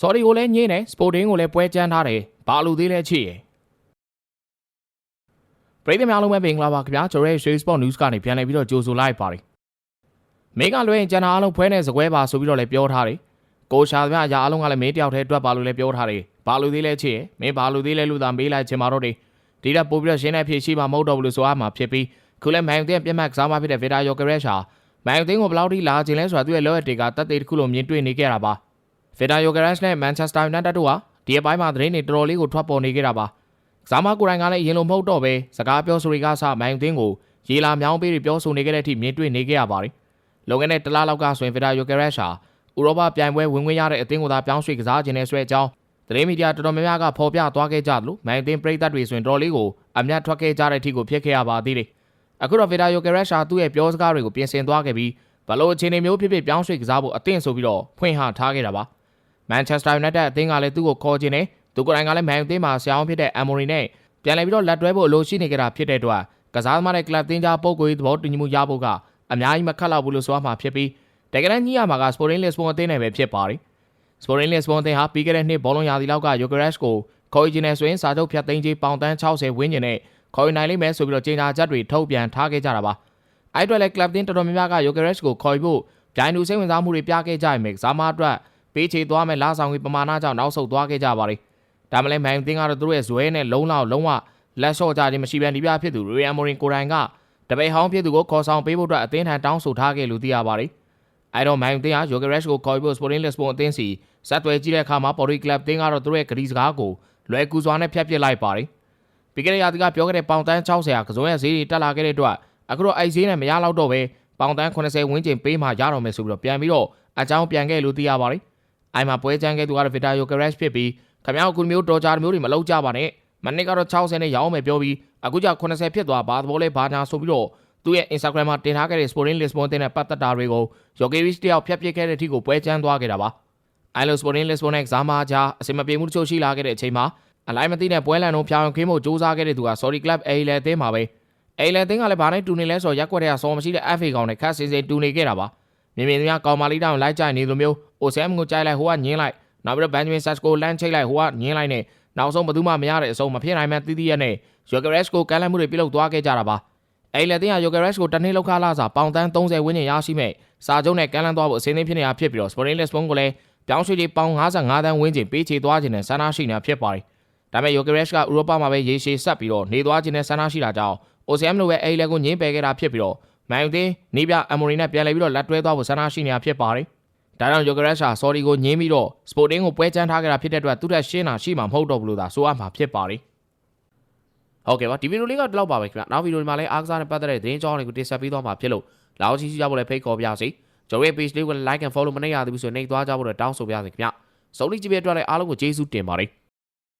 ဆော်ဒီကိုလည်းညင်းတယ်စပိုတင်းကိုလည်းပွဲချမ်းထားတယ်ဘာလို့သေးလဲချစ်ရယ်ပရိသတ်များအားလုံးပဲမင်္ဂလာပါခင်ဗျာကျွန်တော်ရဲ့ Share Sport News ကနေပြန်လည်ပြီးတော့ကြိုဆိုလိုက်ပါတယ်မေကလွှဲရင်ကျန်တာအားလုံးဖွဲနေစကွဲပါဆိုပြီးတော့လည်းပြောထားတယ်ကိုရှာသမျှအရာအားလုံးကလည်းမင်းတယောက်တည်းအတွက်ပါလို့လည်းပြောထားတယ်ဘာလို့သေးလဲချစ်ရယ်မင်းဘာလို့သေးလဲလို့သာမေးလိုက်ချင်ပါတော့တယ်ဒီတက်ပို့ပြီးတော့ရှင်းတဲ့ဖြေရှိမှမဟုတ်တော့ဘူးလို့ဆိုရမှာဖြစ်ပြီးခုလည်းမိုင်တင်ပြတ်မှတ်ကစားမဖြစ်တဲ့ Vita Yokeresh ဟာမိုင်တင်ကိုဘယ်လောက်ထိလာခြင်းလဲဆိုတာသူ့ရဲ့လောရဲ့တေကတက်သေးတစ်ခုလိုမြင်တွေ့နေခဲ့တာပါ ဖီတာယိုဂရက်စ်နဲ့မန်ချက်စတာယူနိုက်တက်တို့ဟာဒီအပိုင်းမှာသတင်းတွေတော်တော်လေးကိုထွက်ပေါ်နေခဲ့တာပါ။ကစားမကိုယ်တိုင်ကလည်းအရင်လိုမဟုတ်တော့ပဲစကားပြောဆိုတွေကစမိုင်သင်းကိုရေလာမြောင်းပေးပြီးပြောဆိုနေခဲ့တဲ့အထိမြင်တွေ့နေခဲ့ရပါတယ်။လုံခဲ့တဲ့တလားလောက်ကဆိုရင်ဖီတာယိုဂရက်စ်ဟာဥရောပပြိုင်ပွဲဝင်ဝင်ရတဲ့အသင်းကိုသာပြောင်းရွှေ့ကစားခြင်းနဲ့ဆွဲအကြောင်းသတင်းမီဒီယာတော်တော်များများကဖော်ပြသွားခဲ့ကြသလိုမိုင်သင်းပရိသတ်တွေဆိုရင်တော်တော်လေးကိုအမျက်ထွက်ခဲ့ကြတဲ့အထိကိုဖြစ်ခဲ့ရပါသေးတယ်။အခုတော့ဖီတာယိုဂရက်စ်ဟာသူ့ရဲ့ပြောစကားတွေကိုပြင်ဆင်သွားခဲ့ပြီးဘလို့အခြေအနေမျိုးဖြစ်ဖြစ်ပြောင်းရွှေ့ကစားဖို့အသင့်ဆိုပြီးတော့ဖွင့်ဟထားခဲ့တာပါ။ မန်ချက်စတာယူနိုက်တက်အသင်းကလည်းသူ့ကိုခေါ်ခြင်းနဲ့သူကိုယ်တိုင်ကလည်းမန်ယူအသင်းမှာဆရာအောင်ဖြစ်တဲ့အမ်မိုရီနဲ့ပြန်လည်ပြီးတော့လက်တွဲဖို့အလိုရှိနေကြတာဖြစ်တဲ့အတွက်ကစားသမားတဲ့ကလပ်သင်းကြားပုံကိုယ်ရေးသဘောတူညီမှုရဖို့ကအများကြီးမခက်တော့ဘူးလို့ဆိုရမှာဖြစ်ပြီးတကယ်တမ်းညရမှာကစပိုရင်းလစ်ဘွန်အသင်းနဲ့ပဲဖြစ်ပါတယ်စပိုရင်းလစ်ဘွန်အသင်းဟာပြီးခဲ့တဲ့နှစ်ဘောလုံးရာသီလောက်ကယိုဂရက်စ်ကိုခေါ်ယူခြင်းနဲ့ဆိုရင်စာချုပ်ဖြတ်သိမ်းခြင်းပေါင်တန်း60ဝန်းကျင်နဲ့ခေါ်ယူနိုင်လိမ့်မယ်ဆိုပြီးတော့ကြေညာချက်တွေထုတ်ပြန်ထားခဲ့ကြတာပါအဲ့အတွက်လည်းကလပ်သင်းတော်တော်များများကယိုဂရက်စ်ကိုခေါ်ယူဖို့ဂျိုင်းလူစိတ်ဝင်စားမှုတွေပြခဲ့ကြရမယ်ကစားမအတွက် ပေးချေသွားမဲ့လာဆောင်ကြီးပမာဏကြောင့်နောက်ဆုတ်သွားခဲ့ကြပါလိမ့်။ဒါမှလည်းမိုင်တင်းကတော့သူတို့ရဲ့ဇွဲနဲ့လုံးလောက်လုံးဝလက်လျှော့ကြခြင်းမရှိဘဲဒီပြဖြစ်သူရီယန်မိုရင်ကိုရိုင်ကတပိတ်ဟောင်းဖြစ်သူကိုခေါ်ဆောင်ပေးဖို့အတွက်အသင်းထံတောင်းဆိုထားခဲ့လို့သိရပါလိမ့်။အဲတော့မိုင်တင်းကယိုဂရက်စ်ကိုခေါ်ပြီး Sporting Lisbon အသင်းစီဆက်သွယ်ကြည့်တဲ့အခါမှာ Pori Club တင်းကတော့သူတို့ရဲ့ဂရီစကားကိုလွယ်ကူစွာနဲ့ဖျက်ပစ်လိုက်ပါလိမ့်။ပြီးခဲ့တဲ့ရာသီကပြောခဲ့တဲ့ပေါင်တန်း60ရာကစုံရဲ့ဈေးတွေတက်လာခဲ့တဲ့အတွက်အခုတော့အိုက်ဈေးနဲ့မရတော့တော့ပဲပေါင်တန်း80ဝန်းကျင်ပေးမှရတော့မယ်ဆိုပြီးတော့ပြန်ပြီးတော့အကြောင်းပြန်ခဲ့လို့သိရပါလိမ့်။ အိုင်မှာပွဲချမ်းခဲ့သူကတော့ဗီတာယိုကရက်ဖြစ်ပြီးခမ ्या ကိုမျိုးတော်ကြမျိုးတွေမလောက်ကြပါနဲ့မနစ်ကတော့60နဲ့ရောင်းမယ်ပြောပြီးအခုကျ80ဖြစ်သွားဘာသဘောလဲဘာညာဆိုပြီးတော့သူ့ရဲ့ Instagram မှာတင်ထားခဲ့တဲ့ Sporting Lisbon တင်တဲ့ပတ်သက်တာတွေကို Jokovic တယောက်ဖျက်ပစ်ခဲ့တဲ့အထိကိုပွဲချမ်းသွားခဲ့တာပါ။ ILO Sporting Lisbon နဲ့ကစားမကြားအစင်မပြေမှုတချို့ရှိလာခဲ့တဲ့အချိန်မှာအလိုက်မသိတဲ့ပွဲလန်လုံးဖြောင်းခင်းမှုစူးစမ်းခဲ့တဲ့သူက Sorry Club A လေအသင်းမှာပဲ။ A လေအသင်းကလည်းဘာနဲ့တူနေလဲဆိုတော့ရက်ွက်တဲ့ကစော်မရှိတဲ့ FA ကောင်နဲ့ခတ်စင်စင်တူနေခဲ့တာပါ။မြင်မြင်များကောင်မာလီတောင်လိုက်ကြိုင်နေလိုမျိုး OSM ကိုကြိုက်လိုက်ဟိုကညင်းလိုက်နောက်ပြီးတော့ Benjamin Sesko လမ်းချိတ်လိုက်ဟိုကညင်းလိုက်နဲ့နောက်ဆုံးဘယ်သူမှမရတဲ့အဆုံးမဖြစ်နိုင်မှတီးတီးရက်နဲ့ Yokeres ကိုကမ်းလှမ်းမှုတွေပြုလုပ်သွားခဲ့ကြတာပါ။အဲ့လက်တင်က Yokeres ကိုတနေ့လောက်ခလာစာပေါင်တန်း30ဝန်းကျင်ရရှိမဲ့စာချုပ်နဲ့ကမ်းလှမ်းသွားဖို့အစင်းသင်းဖြစ်နေတာဖြစ်ပြီးတော့ Sporting Lisbon ကိုလည်းပြောင်းရွှေ့လေးပေါင်55တန်းဝန်းကျင်ပေးချေသွားခြင်းနဲ့ဆန္ဒရှိနေတာဖြစ်ပါတယ်။ဒါပေမဲ့ Yokeres ကဥရောပမှာပဲရေရှည်ဆက်ပြီးတော့နေသွားခြင်းနဲ့ဆန္ဒရှိတာကြောင့် OCM လိုပဲအဲ့လက်ကိုညင်းပယ်ခဲ့တာဖြစ်ပြီးတော့မန်ယူသင်းနေပြအမိုရီနဲ့ပြန်လည်ပြီးတော့လက်တွဲသွားဖို့ဆန္ဒရှိနေတာဖြစ်ပါတယ်။ ဒါကြောင့်ယိုဂရက်ရှာဆော်ဒီကိုညင်းပြီးတော့စပိုတင်းကိုပွဲချမ်းထားခဲ့တာဖြစ်တဲ့အတွက်သူတက်ရှင်းတာရှိမှာမဟုတ်တော့ဘူးလို့သာဆိုအပ်မှာဖြစ်ပါတယ်။ဟုတ်ကဲ့ပါဒီဗီဒီယိုလေးကတော့ဒီလောက်ပါပဲခင်ဗျာ။နောက်ဗီဒီယိုဒီမှာလည်းအားကစားနဲ့ပတ်သက်တဲ့သတင်းကြောင်းတွေကိုတင်ဆက်ပေးသွားမှာဖြစ်လို့လောက်ချီစီကြဖို့လည်းဖိတ်ခေါ်ပါရစေ။ကျွန်တော်ရဲ့ page လေးကို like and follow မနေရသေးဘူးဆိုရင်နှိပ်သွားကြဖို့လည်းတောင်းဆိုပါရစေခင်ဗျာ။စုံလီကြည့်ပြတဲ့အတွက်လည်းအားလုံးကိုကျေးဇူးတင်ပါတယ်။